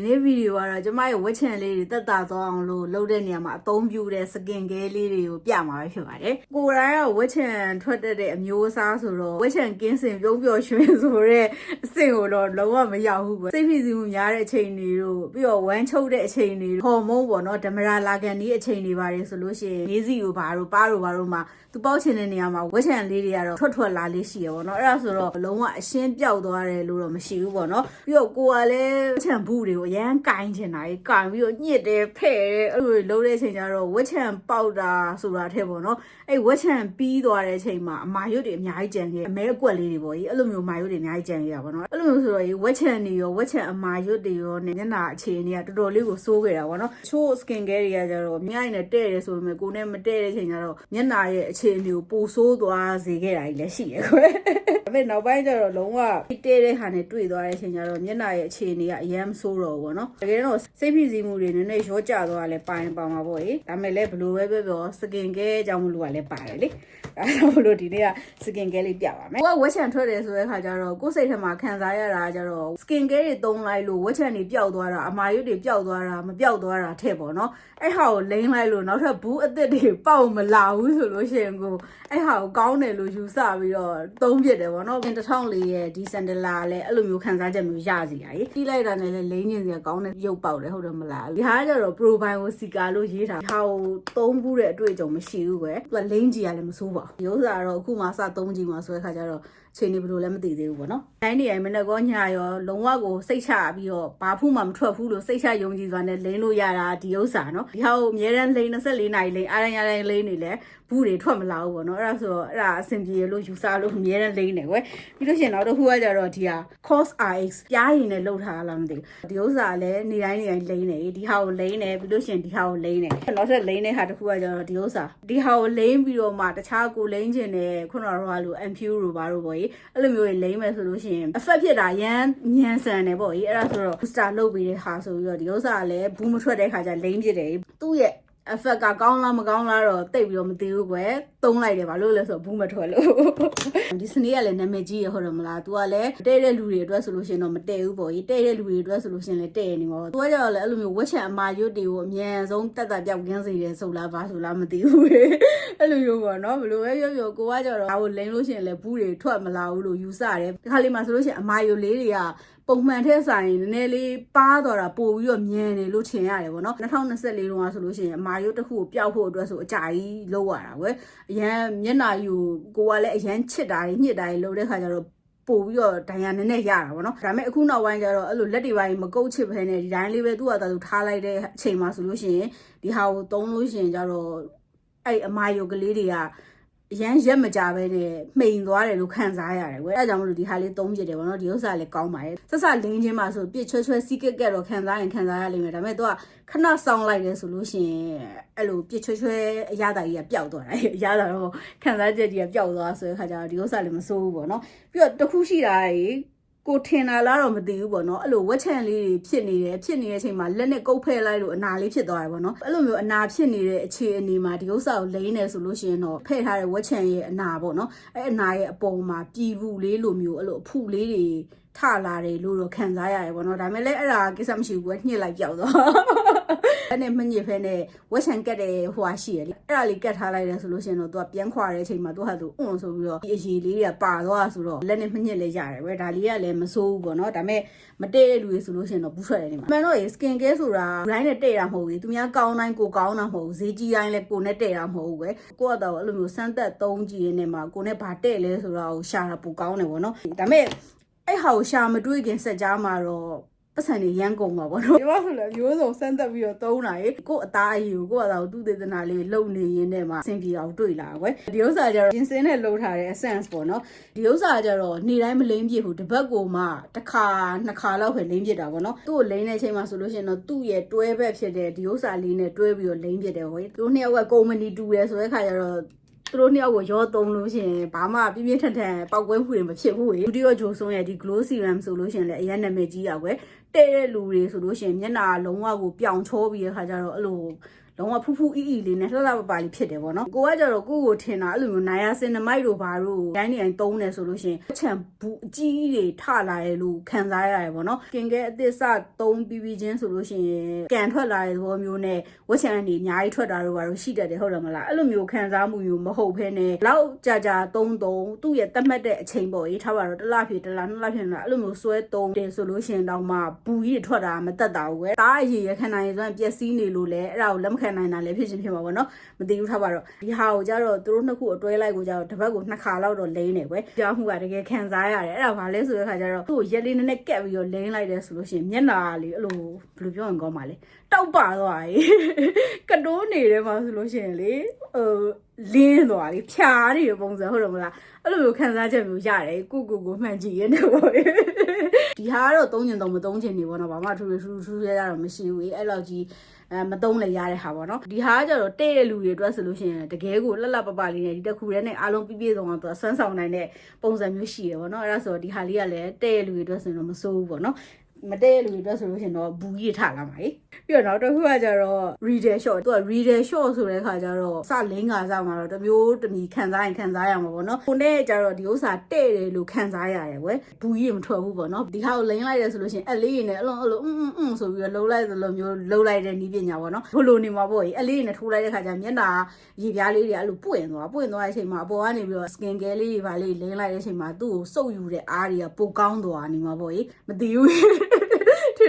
ဒီနေ့ဗီဒီယိုကတော့ကျမရဲ့ဝက်ချန်လေးတွေတက်တာသွားအောင်လို့လုပ်တဲ့နေရာမှာအသုံးပြုတဲ့စကင်ကဲလေးတွေကိုပြမှာပဲဖြစ်ပါတယ်ကိုယ်တိုင်ကဝက်ချန်ထွက်တတ်တဲ့အမျိုးအစားဆိုတော့ဝက်ချန်ကင်းစင်ပြုံးပျော်ရွှင်ဆိုတဲ့အဆင့်ကိုတော့လုံးဝမရောက်ဘူးပဲစိတ်ဖိစီးမှုများတဲ့အချိန်တွေတို့ပြီးတော့ဝမ်းချုပ်တဲ့အချိန်တွေဟော်မုန်းပေါ့နော်ဓမရာလာကန်ဒီအချိန်တွေပါတယ်ဆိုလို့ရှိရင်နေစီကိုဘာတို့ပါတို့ဘာတို့မှာသူပေါက်ချင်တဲ့နေရာမှာဝက်ချန်လေးတွေကတော့ထွက်ထွက်လာလေးရှိရပေါ့နော်အဲ့ဒါဆိုတော့လုံးဝအရှင်းပြောက်သွားတယ်လို့တော့မရှိဘူးပေါ့နော်ပြီးတော့ကိုကလည်းဝက်ချန်ဘူးတွေကိုအရန်ကင်ချင်တာကြီးကင်ပြီးတော့ညစ်တယ်ဖဲ့တယ်အဲ့လိုတွေလုံးတဲ့အချိန်ကျတော့ဝက်ချန်ပေါက်တာဆိုတာထက်ပေါ့နော်အဲ့ဝက်ချန်ပြီးသွားတဲ့အချိန်မှာအမာရွတ်တွေအများကြီးကြံခဲ့အမဲအကွက်လေးတွေပေါ့ကြီးအဲ့လိုမျိုးမာရွတ်တွေအများကြီးကြံခဲ့တာပေါ့နော်အဲ့လိုမျိုးဆိုတော့ဝက်ချန်တွေရောဝက်ချန်အမာရွတ်တွေရောနဲ့မျက်နှာအခြေအနေကတော်တော်လေးကိုစိုးခဲ့တာပေါ့နော်ချို့ skin care တွေကကြတော့မြိုင်နဲ့တဲ့တယ်ဆိုပေမဲ့ကိုနဲ့မတဲ့တဲ့အချိန်ကျတော့မျက်နှာရဲ့အခြေအနေကိုပိုဆိုးသွားစေခဲ့တာကြီးလည်းရှိရခွဲဒါပေမဲ့နောက်ပိုင်းကျတော့လုံးဝတဲတဲ့ဟာနဲ့တွေ့သွားတဲ့အချိန်ကျတော့မျက်နှာရဲ့အခြေအနေကအယမ်းဆိုးတော့ဘူးပေါ့နော်တကယ်တော့စိတ်ဖိစီးမှုတွေနည်းနည်းရောကျသွားလဲပါရင်ပါမှာပေါ့လေဒါပေမဲ့လည်းဘလို့ပဲပြောပြောစကင်ကဲအကြောင်းမလို့ကလည်းပါတယ်လေအဲဒါမလို့ဒီနေ့ကစကင်ကဲလေးပြပါမယ်ကိုကဝက်ချန်ထွက်တယ်ဆိုတဲ့ခါကျတော့ကိုယ်စိတ်ထဲမှာခံစားရတာကျတော့စကင်ကဲတွေသုံးလိုက်လို့ဝက်ချန်တွေပျောက်သွားတာအမာရွတ်တွေပျောက်သွားတာမပျောက်သွားတာထက်ပေါ့နော်အဲ့ဟာကိုလိမ့်လိုက်လို့နောက်ထပ်ဘူးအသစ်တွေပေါက်မလာဘူးဆိုလို့ရှိရင်ကိုအဲ့ဟာကိုကောင်းတယ်လို့ယူဆပြီးတော့သုံးပြစ်တယ်ပေါ့နော်2004ရဲ့ဒီစန်ဒလာလည်းအဲ့လိုမျိုးခံစားချက်မျိုးရစီရည်တီးလိုက်တာနဲ့လည်းလိမ့်ညင်စရာကောင်းတဲ့ရုပ်ပေါက်တယ်ဟုတ်တယ်မလားဒီဟာကကျတော့ Probio Sika လို့ရေးထားဒါကိုသုံးဘူးတဲ့အတွေ့အကြုံမရှိဘူးပဲသူကလိမ့်ကြည့်ရလည်းမစိုးပါဘူးရုပ်စာတော့အခုမှစသုံးကြည့်မှဆိုတဲ့ခါကျတော့ ချိန်နေဘလို့လည်းမသိသေးဘူးပေါ့နော်။တိုင်းနေရင်မနေ့ကညရောလုံးဝကိုစိတ်ချပြီးတော့ဘာဖူးမှမထွက်ဘူးလို့စိတ်ချယုံကြည်စွာနဲ့လိမ့်လို့ရတာဒီဥစ္စာနော်။ဒီဟာကိုအများရန်လိမ့်24နာရီလိမ့်အားရန်ရန်လိမ့်နေလဲဘူးတွေထွက်မလာဘူးပေါ့နော်။အဲ့ဒါဆိုတော့အဲ့ဒါအဆင်ပြေလို့ယူဆလို့အများရန်လိမ့်နေကွယ်။ပြီးလို့ရှိရင်နောက်တစ်ခုကကြတော့ဒီဟာ cos rx ပြားရင်နဲ့လှုပ်ထားတာလားမသိဘူး။ဒီဥစ္စာလည်းနေတိုင်းနေတိုင်းလိမ့်နေဒီဟာကိုလိမ့်နေပြီးလို့ရှိရင်ဒီဟာကိုလိမ့်နေနောက်ထပ်လိမ့်တဲ့ဟာတစ်ခုကကြတော့ဒီဥစ္စာဒီဟာကိုလိမ့်ပြီးတော့မှတခြားကိုလိမ့်ခြင်းနဲ့ခုနကတော့လို ampu တို့ဘာတို့ပေါ့ကြီးအဲ့လိုမျိုးတွေလိမ့်မယ်ဆိုလို့ရှိရင် effect ဖြစ်တာရမ်းညံဆန်တယ်ပေါ့ကြီးအဲ့ဒါဆိုတော့ booster လုပ်ပြီးတဲ့ဟာဆိုပြီးတော့ဒီဥစ္စာကလည်းဘူးမထွက်တဲ့ခါကျလိမ့်ဖြစ်တယ်သူ့ရဲ့ effect ကကောင်းလားမကောင်းလားတော့တိတ်ပြီးတော့မသိဘူးကွယ် သုံးလိုက်တယ်ဘာလို့လဲဆိုတော့ဘူးမထွက်လို့ဒီစနေကလည်းနာမည်ကြီးရဟုတ်တယ်မလား तू ကလည်းတဲ့တဲ့လူတွေအတွက်ဆိုလို့ရှိရင်တော့မတည့်ဘူးပေါ့ကြီးတဲ့တဲ့လူတွေအတွက်ဆိုလို့ရှိရင်လည်းတဲ့နေမှာပေါ့ तू ကကြောက်လည်းအဲ့လိုမျိုးဝက်ချံအမာရွတ်တွေကိုအမြန်ဆုံးတက်တက်ပြောက်ကင်းစေတယ်ဆိုလားဘာဆိုလားမသိဘူးအဲ့လိုမျိုးပေါ့နော်ဘလို့ပဲပြောပြောကိုကကြောက်တော့ဒါကိုလိန်လို့ရှိရင်လည်းဘူးတွေထွက်မလာဘူးလို့ယူဆတယ်ဒီခါလေးမှာဆိုလို့ရှိရင်အမာရွတ်လေးတွေကပုံမှန်ထက်ဆိုင်နည်းနည်းလေးပါသွားတာပို့ပြီးတော့မြန်တယ်လို့ထင်ရတယ်ပေါ့နော်2024တုန်းကဆိုလို့ရှိရင်အမာရုပ်တစ်ခုကိုပျောက်ဖို့အတွက်ဆိုအကြကြီးလောက်ရတာကွယ်အရန်မျက်နှာယူကိုကလည်းအရန်ချစ်တာညှစ်တာလုပ်တဲ့ခါကျတော့ပို့ပြီးတော့ဒဏ်ရာနည်းနည်းရတာပေါ့နော်ဒါပေမဲ့အခုနောက်ပိုင်းကျတော့အဲ့လိုလက်တွေပိုင်းမကုတ်ချစ်ဖဲနဲ့ဒီတိုင်းလေးပဲသူ့ဟာသူထားလိုက်တဲ့အချိန်မှာဆိုလို့ရှိရင်ဒီဟာကိုသုံးလို့ရှိရင်ကျတော့အဲ့အမာယုတ်ကလေးတွေက အရန်ရက်မကြပဲနဲ့မှိန်သွားတယ်လို့ခံစားရတယ်ကွယ်အဲဒါကြောင့်မလို့ဒီဟာလေးသုံးပြတယ်ဗောနော်ဒီဥစ္စာလည်းကောင်းပါတယ်ဆက်ဆက်လင်းချင်းမှာဆိုပြစ်ချွဲချွဲစီးကက်ကက်တော့ခံစားရင်ခံစားရလိမ့်မယ်ဒါပေမဲ့သူကခဏဆောင်းလိုက်တယ်ဆိုလို့ရှိရင်အဲ့လိုပြစ်ချွဲချွဲအရသာကြီးကပျောက်သွားတယ်အရသာတော့ခံစားချက်ကြီးကပျောက်သွားဆိုတဲ့ခါကျတော့ဒီဥစ္စာလည်းမစိုးဘူးဗောနော်ပြီးတော့တခုရှိတာကြီး ကိုထင်တာလားတော့မသိဘူးပေါ့နော်အဲ့လိုဝက်ချန်လေးတွေဖြစ်နေတယ်ဖြစ်နေတဲ့အချိန်မှာလက်နဲ့ကုတ်ဖဲလိုက်လို့အနာလေးဖြစ်သွားတယ်ပေါ့နော်အဲ့လိုမျိုးအနာဖြစ်နေတဲ့အခြေအနေမှာဒီဥစ္စာကိုလိမ့်နေဆိုလို့ရှိရင်တော့ဖဲ့ထားတဲ့ဝက်ချန်ရဲ့အနာပေါ့နော်အဲ့အနာရဲ့အပေါ်မှာပြည်ဘူးလေးလိုမျိုးအဲ့လိုအဖုလေးတွေထလာတယ်လို့တော့ခံစားရတယ်ပေါ့နော်ဒါပေမဲ့လည်းအဲ့ဒါကိစ္စမရှိဘူးကွညှစ်လိုက်ပြောက်သွားအဲ့နဲ့မညစ်ဖဲနဲ့ဝက်ချန်ကတ်တဲ့ဟိုဟာရှိရလေအဲ့ဒါလေးကတ်ထားလိုက်တယ်ဆိုလို့ရှိရင်တော့သူကပြန်ခွာတဲ့အချိန်မှာသူဟာသူအွန်ဆိုပြီးတော့ဒီအရေးလေးတွေကပါသွားဆိုတော့လက်နဲ့မညစ်လဲရတယ်ပဲဒါလေးကလည်းမဆိုးဘူးပေါ့နော်ဒါပေမဲ့မတည့်တဲ့လူတွေဆိုလို့ရှိရင်တော့ဘူးထွက်တယ်နေမှာမှန်တော့ရေ skin care ဆိုတာ brand နဲ့တည့်တာမဟုတ်ဘူးသူများကောင်းတိုင်းကိုကောင်းတာမဟုတ်ဘူးဈေးကြီးတိုင်းလည်းကိုနဲ့တည့်တာမဟုတ်ဘူးပဲကိုကတော့အဲ့လိုမျိုးစမ်းသက်သုံးကြည့်ရနေမှာကိုနဲ့ဘာတည့်လဲဆိုတော့ရှာတာပိုကောင်းတယ်ပေါ့နော်ဒါပေမဲ့ အဲ့ဟာကိုရှာမတွေးခင်စက်ကြားမှာတော့ပတ်စံတွေရမ်းကုန်ပါဘောနော်ဒီမှာဆိုလည်းမျိုးစုံစမ်းသက်ပြီးတော့သုံးတာရေကို့အသားအရည်ကိုကို့အသားကိုသူ့သေသနာလေးလုံနေရင်းနဲ့မှအဆင်ပြေအောင်တွေ့လာကွယ်ဒီဥစ္စာကျတော့ပြင်စင်းနဲ့လှုပ်ထားတဲ့ essence ပေါ့နော်ဒီဥစ္စာကျတော့နေတိုင်းမလိမ့်ပြည့်ဘူးတစ်ပတ်ကိုမှတစ်ခါနှစ်ခါလောက်ပဲလိမ့်ပြစ်တာပေါ့နော်သူ့ကိုလိမ့်တဲ့အချိန်မှာဆိုလို့ရှိရင်တော့သူ့ရဲ့တွဲဘက်ဖြစ်တဲ့ဒီဥစ္စာလေးနဲ့တွဲပြီးတော့လိမ့်ပြစ်တယ်ဟောသူတို့နှစ်ယောက်ကကုမ္ပဏီတူတယ်ဆိုတဲ့ခါကျတော့ သူတို့နှစ်ယောက်ကိုရောသုံးလို့ရှိရင်ဘာမှပြင်းပြင်းထန်ထန်ပောက်ကွဲမှုတွေမဖြစ်ဘူးလေဒုတိယဂျိုဆုံးရဲ့ဒီ glow serum ဆိုလို့ရှိရင်လည်းအရင်နာမည်ကြီးရကွယ်တဲ့တဲ့လူတွေဆိုလို့ရှိရင်မျက်နှာလုံးဝကိုပြောင်ချောပြီးတဲ့ခါကျတော့အဲ့လို လုံးဝဖူးဖူးအီအီလေးနဲ့လှလှပပလေးဖြစ်တယ်ပေါ့နော်ကိုကကြတော့ကိုကိုထင်တာအဲ့လိုမျိုးနိုင်ယာစင်နမိုက်တို့ဘာတို့ဒိုင်းနေတိုင်းသုံးတယ်ဆိုလို့ရှိရင်အချံဘူးအကြီးတွေထလာတယ်လို့ခံစားရတယ်ပေါ့နော်ကင်ကဲအသစ်စသုံးပြီးပြီးချင်းဆိုလို့ရှိရင်ကန်ထွက်လာတဲ့သဘောမျိုးနဲ့ဝက်ချန်အနေအများကြီးထွက်တာတို့ဘာလို့ရှိတတ်တယ်ဟုတ်တယ်မလားအဲ့လိုမျိုးခံစားမှုမျိုးမဟုတ်ဘဲနဲ့လောက်ကြာကြာသုံးသုံးသူ့ရဲ့တတ်မှတ်တဲ့အချိန်ပေါ့ရေးထားပါတော့တစ်လဖြစ်တစ်လနှစ်လဖြစ်နေတာအဲ့လိုမျိုးဆွဲသုံးတယ်ဆိုလို့ရှိရင်တော့မှဘူးကြီးထွက်တာမတက်တာဘူးပဲဒါအရေးရခံနိုင်ရင်ဆိုရင်ပျက်စီးနေလို့လဲအဲ့ဒါကိုလက်မခံနိုင်တာလည်းဖြစ်ချင်းဖြစ်မှာပေါ့နော်မသိဘူးထားပါတော့ဒီဟာကိုကြတော့သူတို့နှစ်ခုအတွဲလိုက်ကိုကြတော့တစ်ပတ်ကိုနှစ်ခါလောက်တော့လိမ့်နေကွယ်ကြောက်မှုကတကယ်ခံစားရတယ်အဲ့ဒါဘာလဲဆိုတဲ့ခါကျတော့သူ့ကိုရက်လေးနည်းနည်းကက်ပြီးတော့လိမ့်လိုက်တယ်ဆိုလို့ရှိရင်မျက်နှာလေးအဲ့လိုဘယ်လိုပြောရင်ကောင်းပါလဲတောက်ပါသွားရေကတိုးနေတယ်မှာဆိုလို့ရှိရင်လေဟို လင်းသွားလေဖြာနေတဲ့ပုံစံဟုတ်တယ်မလားအဲ့လိုမျိုးခံစားချက်မျိုးရတယ်ကိုကိုကိုမှန်ကြည့်ရတယ်ပေါ့ဒီဟာကတော့သုံးချင်တော့မသုံးချင်နေပေါ့နော်ဘာမှထူထူထူထူရရတော့မရှိဘူးအဲ့လောက်ကြီးအဲမသုံးလေရတဲ့ဟာပေါ့နော်ဒီဟာကကျတော့တဲ့တဲ့လူတွေအတွက်ဆိုလို့ရှိရင်တကယ်ကိုလှလှပပလေးနဲ့ဒီတစ်ခုတည်းနဲ့အားလုံးပြည့်ပြည့်စုံအောင်သူကဆွမ်းဆောင်နိုင်တဲ့ပုံစံမျိုးရှိရပေါ့နော်အဲ့ဒါဆိုဒီဟာလေးကလည်းတဲ့တဲ့လူတွေအတွက်ဆိုရင်တော့မစိုးဘူးပေါ့နော် မတဲ့လူတွေအတွက်ဆိုလို့ရှိရင်တော့ဘူးကြီးထလာမှာလေပြီးတော့နောက်တစ်ခုကကျတော့ reader short သူက reader short ဆိုတဲ့ခါကျတော့စလင်းကစားမှာတော့တမျိုးတမီခံစားရင်ခံစားရမှာပေါ့နော်ကိုနဲ့ကျတော့ဒီဥစ္စာတဲ့တယ်လို့ခံစားရတယ်ကွယ်ဘူးကြီးမထွက်ဘူးပေါ့နော်ဒီဟာကိုလိမ့်လိုက်တယ်ဆိုလို့ရှိရင်အလေးရည်နဲ့အလုံးအလုံးအင်းအင်းအင်းဆိုပြီးတော့လှုပ်လိုက်သလိုမျိုးလှုပ်လိုက်တဲ့နီးပညာပေါ့နော်ဘလိုနေမှာပေါ့ကြီးအလေးရည်နဲ့ထိုးလိုက်တဲ့ခါကျမျက်နှာရေပြားလေးတွေအဲ့လိုပွင့်သွားပွင့်သွားတဲ့အချိန်မှာအပေါ်ကနေပြီးတော့ skin care လေးတွေပါလေးလိမ့်လိုက်တဲ့အချိန်မှာသူ့ကိုစုပ်ယူတဲ့အားတွေကပိုကောင်းသွားနေမှာပေါ့ကြီးမသိဘူး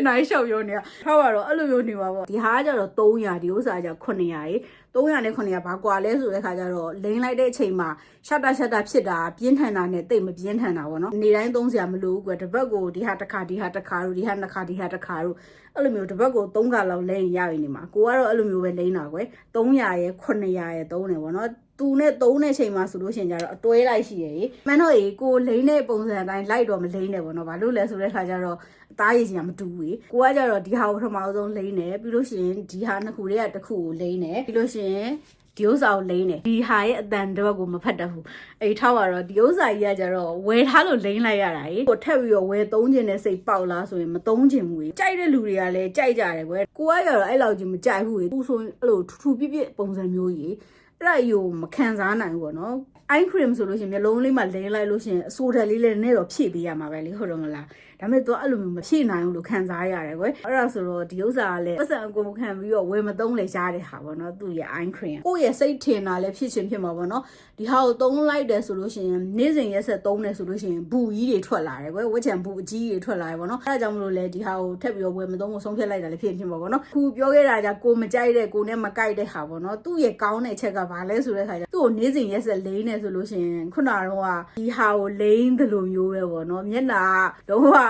ထင်တိုင်းရှောက်ပြောနေတာထားပါတော့အဲ့လိုမျိုးနေပါပေါ့ဒီဟာကကြတော့300ဒီဥစ္စာက900ရေ300နဲ့900ဘာကွာလဲဆိုတဲ့ခါကျတော့လိမ့်လိုက်တဲ့အချိန်မှာရှက်တာရှက်တာဖြစ်တာပြင်းထန်တာနဲ့တိတ်မပြင်းထန်တာပေါ့နော်နေတိုင်းသုံးစရာမလိုဘူးကွယ်တစ်ပတ်ကိုဒီဟာတစ်ခါဒီဟာတစ်ခါတို့ဒီဟာနှစ်ခါဒီဟာတစ်ခါတို့အဲ့လိုမျိုးတစ်ပတ်ကို3ခါလောက်လိမ့်ရရင်နေမှာကိုကတော့အဲ့လိုမျိုးပဲလိမ့်တာကွယ်300ရဲ့900ရဲ့3တယ်ပေါ့နော် သူနဲ့သုံးတဲ့ချိန်မှာဆိုလို့ရှိရင်ကြတော့အတွဲလိုက်ရှိရည်မန်တော့ရေကိုလိမ့်တဲ့ပုံစံအတိုင်းလိုက်တော့မလိမ့်နဲ့ပေါ့နော်ဘာလို့လဲဆိုတဲ့ခါကျတော့အသားရည်ချင်းကမတူဘူးကိုကကြတော့ဒီဟာကိုပထမဆုံးလိမ့်တယ်ပြီးလို့ရှိရင်ဒီဟာနှစ်ခုတွေကတစ်ခုကိုလိမ့်တယ်ပြီးလို့ရှိရင်ဒီဥစ္စာကိုလိမ့်တယ်ဒီဟာရဲ့အတန်တော့ကိုမဖတ်တတ်ဘူးအဲ့ထားပါတော့ဒီဥစ္စာကြီးကကြတော့ဝယ်ထားလို့လိမ့်လိုက်ရတာကြီးကိုထက်ပြီးတော့ဝယ်သုံးခြင်းနဲ့စိတ်ပေါက်လားဆိုရင်မသုံးခြင်းဘူးကြိုက်တဲ့လူတွေကလည်းကြိုက်ကြတယ်ကွယ်ကိုကကြတော့အဲ့လောက်ကြီးမကြိုက်ဘူးသူဆိုအဲ့လိုထူထူပြပြပုံစံမျိုးကြီး အဲ့ဒါယူမခံစားနိုင်ဘူးပေါ့နော် eye cream ဆိုလို့ရှိရင်မျိုးလုံးလေးမှာလိမ့်လိုက်လို့ရှိရင်အဆိုးဓာတ်လေးလည်းနည်းတော့ဖြည့်ပေးရမှာပဲလေဟုတ်တော့မလားဒါပေမဲ့သူကအဲ့လိုမျိုးမဖြည့်နိုင်ဘူးလို့ခံစားရတယ်ကွယ်အဲ့ဒါဆိုတော့ဒီဥစ္စာကလည်းပတ်စံအကုန်ခံပြီးတော့ဝယ်မသုံးလေရတဲ့ဟာပေါ့နော်သူ့ရဲ့ eye cream ကိုယ့်ရဲ့စိတ်ထင်တာလည်းဖြစ်ချင်းဖြစ်မှာပေါ့နော်ဒီဟာကိုသုံးလိုက်တယ်ဆိုလို့ရှိရင်နေ့စဉ်ရက်ဆက်သုံးတယ်ဆိုလို့ရှိရင်ဘူးကြီးတွေထွက်လာတယ်ကွယ်ဝက်ချံဘူးအကြီးတွေထွက်လာတယ်ပေါ့နော်အဲ့ဒါကြောင့်မလို့လဲဒီဟာကိုထပ်ပြီးတော့ဝယ်မသုံးဖို့ဆုံးဖြတ်လိုက်တာလည်းဖြစ်ဖြစ်ပါပေါ့နော်ခုပြောခဲ့တာじゃကိုမကြိုက်တဲ့ကိုနဲ့မကြိုက်တဲ့ဟာပေါ့နော်သူ့ရဲ့ကောင်းတဲ့ချက်ကဘာလဲဆိုတဲ့ခါကျသူ့ကိုနေ့စဉ်ရက်ဆက်လိမ့်နေဆိုလို့ရှိရင်ခုနကတော့ဒီဟာကိုလိမ့်တယ်လို့မျိုးပဲပေါ့နော်မျက်နှာတော့ဟာ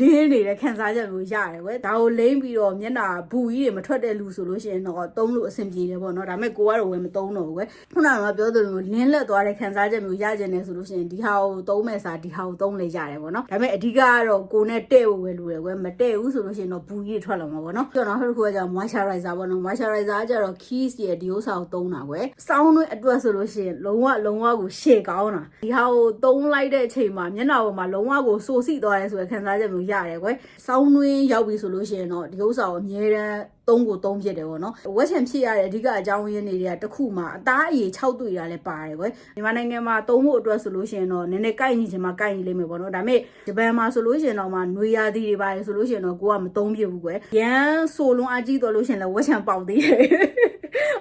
လင်းနေတဲ့ခံစားချက်မျိုးရတယ်ကွယ်ဒါကိုလိမ့်ပြီးတော့မျက်နှာဘူးကြီးတွေမထွက်တဲ့လူဆိုလို့ရှိရင်တော့သုံးလို့အဆင်ပြေတယ်ပေါ့နော်ဒါပေမဲ့ကိုကတော့ဝယ်မသုံးတော့ဘူးကွယ်ခုနကပြောသလိုမျိုးလင်းလက်သွားတဲ့ခံစားချက်မျိုးရကျင်နေဆိုလို့ရှိရင်ဒီဟာကိုသုံးမဲ့စာဒီဟာကိုသုံးလေရတယ်ပေါ့နော်ဒါပေမဲ့အဓိကကတော့ကိုနဲ့တဲ့ဖို့ပဲလိုတယ်ကွယ်မတဲ့ဘူးဆိုလို့ရှိရင်တော့ဘူးကြီးတွေထွက်လာမှာပေါ့နော်ကျွန်တော်နောက်တစ်ခုကကြာ moisturizer ပေါ့နော် moisturizer ကကျတော့ keys ရဲ့ဒီဥစ္စာကိုသုံးတာကွယ်စောင်းတွင်းအတွက်ဆိုလို့ရှိရင်လုံးဝလုံးဝကိုရှေ့ကောင်းတာဒီဟာကိုသုံးလိုက်တဲ့အချိန်မှာမျက်နှာပေါ်မှာလုံးဝကိုစိုးစိသွားရဲဆိုတဲ့ခံစားချက်မျိုးရတယ်ကွယ်စောင်းတွင်းရောက်ပြီဆိုလို့ရှိရင်တော့ဒီဥစ္စာကိုအများတန်း သုံးကိုသုံးဖြစ်တယ်ပေါ့နော်ဝက်ချန်ဖြစ်ရတဲ့အဓိကအကြောင်းရင်းတွေကတစ်ခုမှအသားအရည်6တွေ့တာလည်းပါတယ်ကွယ်မြန်မာနိုင်ငံမှာသုံးဖို့အတွက်ဆိုလို့ရှိရင်တော့နည်းနည်းကိုက်ညီချင်မှကိုက်ညီလိမ့်မယ်ပေါ့နော်ဒါပေမဲ့ဂျပန်မှာဆိုလို့ရှိရင်တော့မှနွေရာသီတွေပါတယ်ဆိုလို့ရှိရင်တော့ကိုကမသုံးပြဘူးကွယ်ရန်ဆိုလွန်အကြီးတော်လို့ရှိရင်လည်းဝက်ချန်ပေါက်သေးတယ်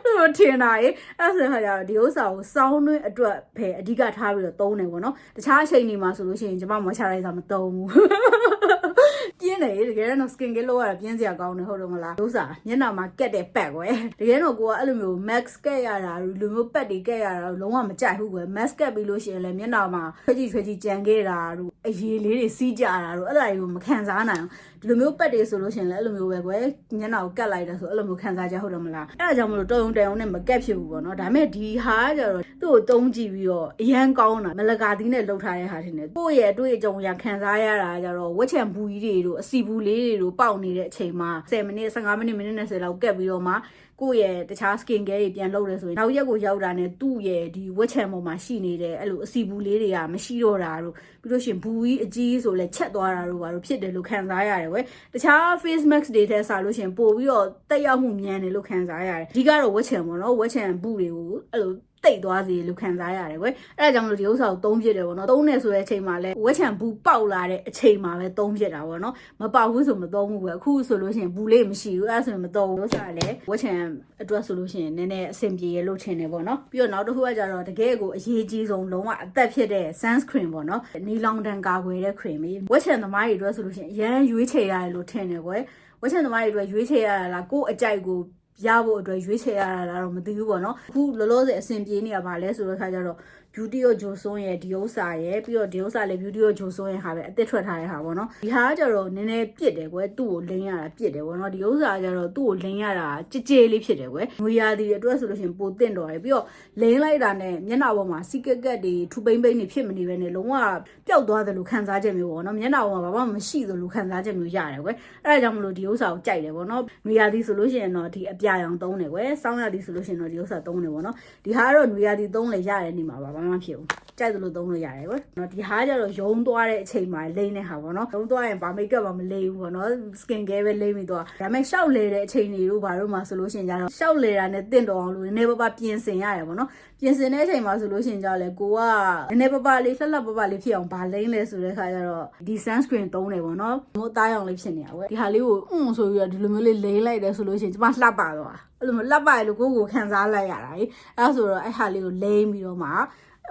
ဟိုထင်တာရေအဲ့ဆိုခါကျတော့ဒီဥစ္စာကိုစောင်းတွင်းအတွက်ပဲအဓိကထားပြီးတော့သုံးတယ်ပေါ့နော်တခြားအချိန်တွေမှာဆိုလို့ရှိရင်ကျွန်မမွာချရိုက်တာမသုံးဘူး ပြင်းတယ်တကယ်တော့ skin care လောက်ရတာပြင်းစရာကောင်းတယ်ဟုတ်တော့မလားဥစ္စာမျက်နှာမှာကက်တဲ့ပက်ကွယ်တကယ်တော့ကိုကအဲ့လိုမျိုး max ကက်ရတာလူမျိုးပက်တွေကက်ရတာလုံးဝမကြိုက်ဘူးကွယ် max ကက်ပြီးလို့ရှိရင်လည်းမျက်နှာမှာထွေးကြည့်ထွေးကြည့်ကြံခဲ့တာတို့အရည်လေးတွေစီးကြတာတို့အဲ့ဒါတွေကိုမခံစားနိုင်ဘူးဒီလိုမျိုးပက်တွေဆိုလို့ရှိရင်လည်းအဲ့လိုမျိုးပဲကွယ်မျက်နှာကိုကက်လိုက်တယ်ဆိုအဲ့လိုမျိုးခံစားကြဟုတ်တယ်မလားအဲ့ဒါကြောင့်မလို့တုံုံတန်ုံနဲ့မကက်ဖြစ်ဘူးပေါ့နော်ဒါပေမဲ့ဒီဟာကကျတော့သူ့ကိုတုံးကြည့်ပြီးတော့အရန်ကောင်းတာမလကာသီးနဲ့လှုပ်ထားတဲ့ဟာထင်တယ်ကိုယ့်ရဲ့အတွေ့အကြုံရခံစားရတာကျတော့ဝက်ချံဘူးကြီးတွေတို့အစီဘူးလေးတွေတို့ပေါက်နေတဲ့အချိန်မှာ10မိနစ်15မိနစ်မိနစ်20လောက်ကက်ပြီးတော့မှ ကိုယ့်ရဲ့တခြား skin care တွေပြန်လုပ်ရဲဆိုရင်နောက်ရက်ကိုရောက်တာနဲ့သူ့ရဲ့ဒီဝက်ချံပေါ်မှာရှိနေတဲ့အဲ့လိုအစီဘူးလေးတွေကမရှိတော့တာတို့ပြီးလို့ရှရင်ဘူးကြီးအကြီးဆိုလဲချက်သွားတာတို့ဘာလို့ဖြစ်တယ်လို့ခံစားရတယ်ကွယ်တခြား face mask တွေထက်စားလို့ရှရင်ပို့ပြီးတော့တက်ရောက်မှုမြန်တယ်လို့ခံစားရတယ်အဓိကတော့ဝက်ချံပေါ့နော်ဝက်ချံဘူးတွေကိုအဲ့လိုတိတ်သွားစီလို့ခံစားရတယ်ကွယ်အဲ့ဒါကြောင့်မလို့ဒီဥစ္စာကိုသုံးပြတယ်ပေါ့နော်သုံးနေဆိုတဲ့အချိန်မှာလဲဝက်ချံဘူးပေါက်လာတဲ့အချိန်မှာပဲသုံးပြတာပေါ့နော်မပေါက်ဘူးဆိုမသုံးဘူးပဲအခုဆိုလို့ရှိရင်ဘူးလေးမရှိဘူးအဲ့ဒါဆိုရင်မသုံးဘူးဥစ္စာလဲဝက်ချံအတွက်ဆိုလို့ရှိရင်နည်းနည်းအဆင်ပြေရလို့ထင်တယ်ပေါ့နော်ပြီးတော့နောက်တစ်ခုကကြတော့တကယ်ကိုအရေးကြီးဆုံးလုံးဝအသက်ဖြစ်တဲ့ sunscreen ပေါ့နော်နီလောင်တန်ကာကွယ်တဲ့ cream ကြီးဝက်ချံသမားတွေအတွက်ဆိုလို့ရှိရင်အရန်ရွေးချယ်ရတယ်လို့ထင်တယ်ကွယ်ဝက်ချံသမားတွေအတွက်ရွေးချယ်ရတာလားကိုယ့်အကြိုက်ကို ရဖို့အတွက်ရွေးချယ်ရတာလားတော့မသိဘူးပေါ့နော်အခုလောလောဆယ်အဆင်ပြေနေတာဗာလဲဆိုတော့ခါကျတော့ beauty ရောဂျိုဆွန်းရဲ့ဒီဥစ္စာရဲ့ပြီးတော့ဒီဥစ္စာလည်း beauty ရောဂျိုဆွန်းရဲ့ဟာပဲအသက်ထွက်ထားတဲ့ဟာပေါ့နော်ဒီဟာကကျတော့နည်းနည်းပြစ်တယ်ကွယ်သူ့ကိုလိမ့်ရတာပြစ်တယ်ပေါ့နော်ဒီဥစ္စာကကျတော့သူ့ကိုလိမ့်ရတာကြဲကြဲလေးဖြစ်တယ်ကွယ်ငွေရာသီအတွက်ဆိုလို့ရှိရင်ပိုတင့်တော်တယ်ပြီးတော့လိမ့်လိုက်တာနဲ့မျက်နှာပေါ်မှာစီကက်ကက်တွေထူပိမ့်ပိမ့်တွေဖြစ်မနေပဲနဲ့လုံးဝပျောက်သွားတယ်လို့ခံစားချက်မျိုးပေါ့နော်မျက်နှာပေါ်မှာဘာမှမရှိသလိုခံစားချက်မျိုးရတယ်ကွယ်အဲ့ဒါကြောင့်မလို့ဒီဥစ္စာကိုကြိုက်တယ်ပေါ့နော်ငွေရာသီဆိုလို့ရှိရင်တော့ဒီအပြာရောင်သုံးတယ်ကွယ်စောင်းရာသီဆိုလို့ရှိရင်တော့ဒီဥစ္စာသုံးတယ်ပေါ့နော်ဒီဟာကတော့ငွေရာသီသုံးလေရတယ်နေမှာပါဘာမှမဖြစ်ဘူးကြိုက်သလိုသုံးလို့ရတယ်ကွယ်နော်ဒီဟာကျတော့ယုံသွားတဲ့အချိန်မှာလိမ့်နေတာပေါ့နော်ယုံသွားရင်ဘာမိတ်ကပ်မှမလိမ့်ဘူးပေါ့နော် skin care ပဲလိမ့်ပြီးသွားဒါပေမဲ့ရှောက်လေတဲ့အချိန်တွေတို့ဘာလို့မှဆိုလို့ရှိရင်ကျတော့ရှောက်လေတာနဲ့တင့်တော်အောင်လို့နည်းနည်းပါးပါးပြင်ဆင်ရတယ်ပေါ့နော်ပြင်ဆင်တဲ့အချိန်မှာဆိုလို့ရှိရင်ကျတော့လေကိုကနည်းနည်းပါးပါးလေးလှလှပပလေးဖြစ်အောင်ဗာလိမ့်လဲဆိုတဲ့ခါကျတော့ဒီ sunscreen သုံးတယ်ပေါ့နော်မိုးသားရောင်လေးဖြစ်နေတာကွယ်ဒီဟာလေးကိုအွန်းဆိုပြီးတော့ဒီလိုမျိုးလေးလိမ့်လိုက်တယ်ဆိုလို့ရှိရင်ကျမလှပသွားအဲ့လိုမျိုးလှပရလို့ကိုကိုခံစားလိုက်ရတာလေအဲ့ဒါဆိုတော့အဲ့ဟာလေးကိုလိမ့်ပြီးတော့မှ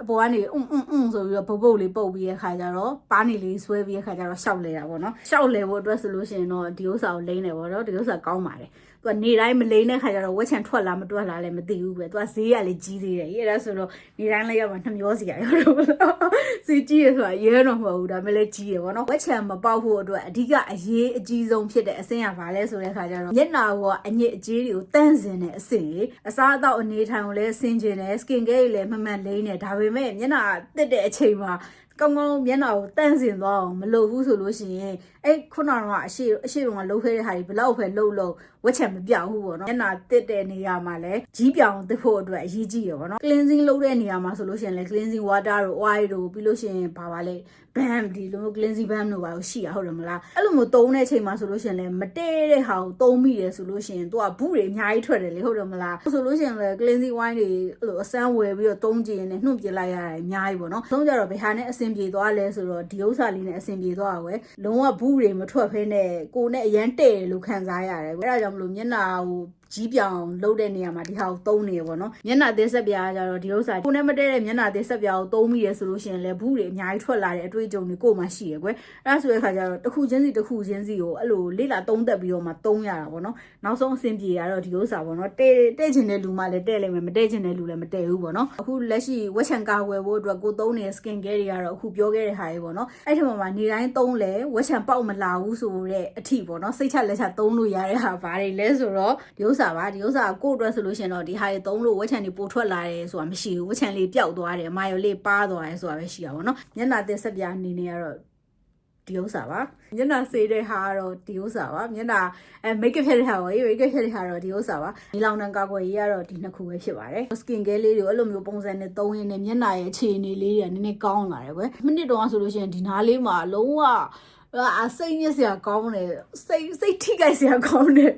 အပေါ်ကနေအုံအုံအုံဆိုပြီးတော့ပုတ်ပုတ်လေးပုတ်ပြီးတဲ့ခါကျတော့ပါးနေလေးဆွဲပြီးတဲ့ခါကျတော့ရှောက်လဲတာပေါ့နော်ရှောက်လဲဖို့အတွက်ဆိုလို့ရှိရင်တော့ဒီဥစ္စာကိုလိမ့်တယ်ပေါ့နော်ဒီဥစ္စာကောင်းပါတယ် သူကနေတိုင်းမလိမ့်တဲ့ခါကျတော့ဝက်ချန်ထွက်လာမတွက်လာလည်းမသိဘူးပဲသူကဈေးကလည်းကြီးသေးတယ်ရေးရဆိုတော့နေတိုင်းလည်းရမှာနှမျောစီရရောတော့ဈေးကြီးရဆိုတာရဲတော့မဟုတ်ဘူးဒါပေမဲ့လည်းကြီးရပေါ့နော်ဝက်ချန်မပေါက်ဖို့အတွက်အဓိကအရေးအကြီးဆုံးဖြစ်တဲ့အဆင့်ကဘာလဲဆိုတဲ့ခါကျတော့မျက်နာကအညစ်အကြေးတွေကိုတန့်စင်တဲ့အဆင့်အစားအသောက်အနေထိုင်ကိုလည်းဆင်ကျင်တယ် skin care တွေလည်းမှန်မှန်လိမ့်တယ်ဒါပေမဲ့မျက်နာတက်တဲ့အချိန်မှာ ကောင်းကောင်းမျက်နှာကိုတန့်စင်သွားအောင်မလုပ်ဘူးဆိုလို့ရှိရင်အဲ့ခုနကအရှိအရှိတုန်းကလှုပ်ခဲတဲ့ဟာတွေဘလောက်ပဲလှုပ်လှုပ်ဝက်ချက်မပြောက်ဘူးပေါ့နော်မျက်နှာတက်တဲ့နေရာမှာလည်းကြီးပြောင်တက်ဖို့အတွက်အရေးကြီးရပေါ့နော် cleansing လုပ်တဲ့နေရာမှာဆိုလို့ရှိရင်လည်း cleansing water တို့ oil တို့ပြီးလို့ရှိရင်ဘာပါလဲ bam ဒီလိုမျိုး cleansing bam တို့ပါလို့ရှိရဟုတ်တယ်မလားအဲ့လိုမျိုးသုံးတဲ့အချိန်မှာဆိုလို့ရှိရင်လည်းမတည့်တဲ့ဟာကိုသုံးမိတယ်ဆိုလို့ရှိရင်သူကဘူးတွေအများကြီးထွက်တယ်လေဟုတ်တယ်မလားဆိုလို့ရှိရင်လည်း cleansing wine တွေအဲ့လိုအစမ်းဝယ်ပြီးတော့သုံးကြည့်ရင်လည်းနှုတ်ပြလိုက်ရတာအများကြီးပေါ့နော်သုံးကြတော့ဘယ်ဟာနဲ့အဆင်ပြေသွားလဲဆိုတော့ဒီဥစ္စာလေးနဲ့အဆင်ပြေသွားတာကွယ်လုံးဝဘူးတွေမထွက်ဖဲနဲ့ကိုနဲ့အရန်တဲ့တယ်လို့ခံစားရတယ်ကွယ်အဲ့ဒါကြောင့်မလို့မျက်နှာဟို ကြီးပြောင်လှုပ်တဲ့နေရာမှာဒီဟာကိုသုံးနေရပေါ့နော်မျက်နှာသေးဆက်ပြားကြတော့ဒီဥစ္စာကိုနဲ့မတည့်တဲ့မျက်နှာသေးဆက်ပြားကိုသုံးမိရဆိုလို့ရှိရင်လည်းဘူးတွေအများကြီးထွက်လာတဲ့အတွေ့အကြုံတွေကိုမှရှိရကွယ်အဲ့ဒါဆိုတဲ့ခါကျတော့တစ်ခုချင်းစီတစ်ခုချင်းစီကိုအဲ့လိုလေ့လာသုံးသက်ပြီးတော့မှသုံးရတာပေါ့နော်နောက်ဆုံးအဆင်ပြေရတော့ဒီဥစ္စာပေါ့နော်တဲ့တဲ့ချင်တဲ့လူမှလည်းတဲ့လိမ့်မယ်မတဲ့ချင်တဲ့လူလည်းမတဲ့ဘူးပေါ့နော်အခုလက်ရှိဝက်ချန်ကာဝယ်ဖို့အတွက်ကိုသုံးနေတဲ့ skin care တွေကတော့အခုပြောခဲ့တဲ့ဟာတွေပေါ့နော်အဲ့ထက်မှမှာနေတိုင်းသုံးလဲဝက်ချန်ပေါက်မလာဘူးဆိုတဲ့အထီပေါ့နော်စိတ်ချလက်ချသုံးလို့ရတဲ့ဟာဘာတွေလဲဆိုတော့ဒီဥစ္စာပါဒီဥစ္စာကိုယ့်အတွက်ဆိုလို့ရှိရင်တော့ဒီဟာတွေသုံးလို့ဝက်ချန်တွေပိုထွက်လာတယ်ဆိုတာမရှိဘူးဝက်ချန်လေးပျောက်သွားတယ်မာယိုလေးပါသွားတယ်ဆိုတာပဲရှိတာပေါ့နော်မျက်နှာတက်ဆက်ပြအနေနဲ့ကတော့ဒီဥစ္စာပါမျက်နှာဆေးတဲ့ဟာကတော့ဒီဥစ္စာပါမျက်နှာအဲ make up ဖြတ်တဲ့ဟာကို make up ဖြတ်တဲ့ဟာတော့ဒီဥစ္စာပါဒီလောင်တန်ကာကွယ်ရေးကတော့ဒီနှစ်ခုပဲဖြစ်ပါတယ် skin care လေးတွေအဲ့လိုမျိုးပုံစံနဲ့သုံးရင်းနဲ့မျက်နှာရဲ့အခြေအနေလေးတွေကနည်းနည်းကောင်းလာတယ်ကွယ်မိနစ်တော့ဆိုလို့ရှိရင်ဒီနားလေးမှာလုံးဝ အာစိတ်ညစ်စရာကောင်းတယ်စိတ်စိတ်ထိခိုက်စရာကောင်းတယ်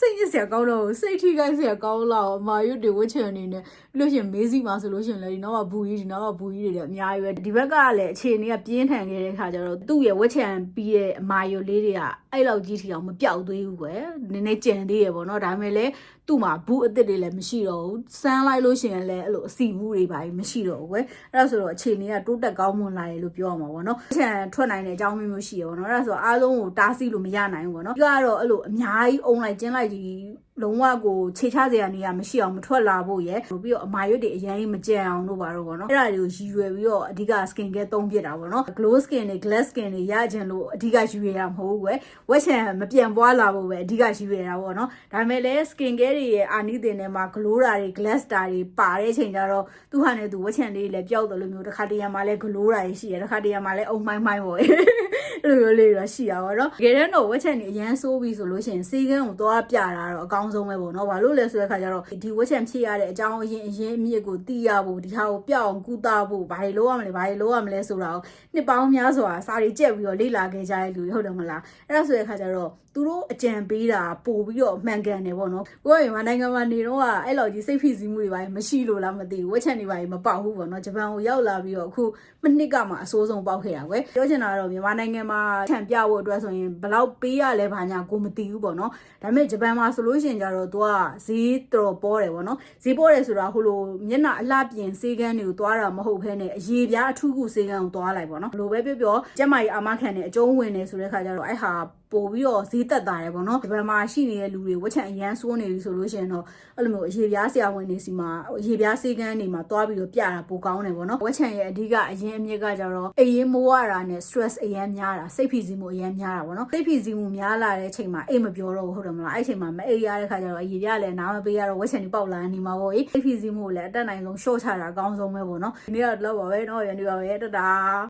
စိတ်ညစ်စရာကောင်းတော့စိတ်ထိခိုက်စရာကောင်းလာအမာရွတ်တွေဝှချင်အနေနဲ့လို့ရှင်မေးစီမှာဆိုလို့ရှင်လေဒီနောက်ကဘူကြီးဒီနောက်ကဘူကြီးတွေလည်းအများကြီးပဲဒီဘက်ကလည်းအခြေအနေကပြင်းထန်ခဲ့တဲ့ခါကျတော့သူ့ရဲ့ဝှချင်ပြီးတဲ့အမာရွတ်လေးတွေကအဲ့လောက်ကြီးထီအောင်မပြောက်သေးဘူးကွယ်နည်းနည်းကြံသေးရပေါ့နော်ဒါပေမဲ့လည်းသူ့မှာဘူးအစ်စ်တွေလည်းမရှိတော့ဘူးစမ်းလိုက်လို့ရှိရင်လည်းအဲ့လိုအစီဘူးတွေပါမရှိတော့ဘူးကွယ်အဲ့ဒါဆိုတော့အခြေအနေကတိုးတက်ကောင်းမွန်လာတယ်လို့ပြောရမှာပေါ့နော်အချန်ထွက်နိုင်တဲ့အကြောင်းမျိုးမျိုးရှိရပေါ့နော်အဲ့ဒါဆိုအားလုံးကိုတားဆီးလို့မရနိုင်ဘူးပေါ့နော်ပြီးတော့အဲ့လိုအများကြီးအုံလိုက်ကျင်းလိုက်ကြီး လုံးဝကိုခြေချစရာနေရာမရှိအောင်မထွက်လာဖို့ရယ်ပြီးတော့အမာရွတ်တွေအရင်မကြံအောင်လို့ပါတော့ဗောနော်အဲ့ဒါတွေကိုရည်ရွယ်ပြီးတော့အဓိက skin care သုံးပြတာဗောနော် glow skin တွေ glass skin တွေရကြင်လို့အဓိကရည်ရွယ်တာမဟုတ်ဘူးကွယ်ဝက်ချန်မပြန့်ပွားလာဖို့ပဲအဓိကရည်ရွယ်တာဗောနော်ဒါပေမဲ့လည်း skin care တွေရဲ့အာနိသင်ထဲမှာ glow တာတွေ glass တာတွေပါတဲ့အချိန်ကျတော့သူဟာနဲ့သူဝက်ချန်လေးလည်းပျောက်တယ်လို့မျိုးတစ်ခါတရံမှာလည်း glow တာတွေရှိရတစ်ခါတရံမှာလည်းအုံမိုင်းမိုင်းဗော အဲ့လိုမျိုးလေးတော့ရှိတာပေါ့နော်တကယ်တမ်းတော့ဝက်ချန်နေအရန်ဆိုးပြီဆိုလို့ရှိရင်စေကန်းကိုသွားပြတာတော့အကောင်းဆုံးပဲပေါ့နော်ဘာလို့လဲဆိုတဲ့ခါကျတော့ဒီဝက်ချန်ဖြစ်ရတဲ့အကြောင်းအရင်အရင်အမြစ်ကိုသိရဖို့ဒီဟာကိုပြောက်အောင်ကုသဖို့ဘာတွေလုပ်ရမလဲဘာတွေလုပ်ရမလဲဆိုတာကိုနှစ်ပေါင်းများစွာစာတွေကြက်ပြီးတော့လေ့လာခဲ့ကြတဲ့လူတွေဟုတ်တယ်မလားအဲ့ဒါဆိုတဲ့ခါကျတော့သူတို့အကြံပေးတာပို့ပြီးတော့မှန်ကန်တယ်ပေါ့နော်ကိုယ်ကမြန်မာနိုင်ငံမှာနေတော့ကအဲ့လိုကြီးစိတ်ဖိစီးမှုတွေပါမရှိလို့လားမသိဘူးဝက်ချန်တွေပါမပေါက်ဘူးပေါ့နော်ဂျပန်ကိုရောက်လာပြီးတော့အခုမနှစ်ကမှအဆိုးဆုံးပေါက်ခဲ့တာကွယ်ပြောချင်တာကတော့မြန်မာနိုင်ငံမှာခြံပြဖို့အတွက်ဆိုရင်ဘယ်လောက်ပေးရလဲဘာညာကိုမသိဘူးပေါ့နော်ဒါပေမဲ့ဂျပန်မှာဆိုလို့ရှိရင်ကြတော့သူကဈေးတော်တော်ပေါ်တယ်ပေါ့နော်ဈေးပေါ်တယ်ဆိုတာဟိုလိုမျက်နှာအလှပြင်စေးကန်းတွေကိုသွားတာမဟုတ်ဘဲနဲ့အရေပြားအထူးကုစေးကန်းကိုသွားလိုက်ပေါ့နော်ဘယ်လိုပဲပြောပြောကျမကြီးအာမခံနဲ့အကျုံးဝင်နေဆိုတဲ့ခါကျတော့အဲ့ဟာ ပို့ပြီးတော့ဈေးတက်တာတယ်ပေါ့နော်ဒီဘက်မှာရှိနေတဲ့လူတွေဝက်ချံအရန်စိုးနေပြီဆိုလို့ရှိရင်တော့အဲ့လိုမျိုးအရေပြားဆရာဝန်တွေစီမှာအရေပြားစေးကန်းတွေမှာတွားပြီးတော့ပြတာပိုကောင်းတယ်ပေါ့နော်ဝက်ချံရဲ့အဓိကအရင်အမြစ်ကကြတော့အေးရင်မိုးရတာနဲ့ stress အရန်များတာစိတ်ဖိစီးမှုအရန်များတာပေါ့နော်စိတ်ဖိစီးမှုများလာတဲ့အချိန်မှာအိတ်မပြောတော့ဘူးဟုတ်တယ်မလားအဲ့အချိန်မှာမအိတ်ရတဲ့ခါကျတော့အရေပြားလည်းနားမပေးရတော့ဝက်ချံတွေပေါက်လာနေမှာပေါ့အေးစိတ်ဖိစီးမှုကိုလည်းအတက်နိုင်ဆုံး short ချတာအကောင်းဆုံးပဲပေါ့နော်ဒီနေ့ကတော့တော့ပါပဲเนาะရန်ဒီပါပဲတတာ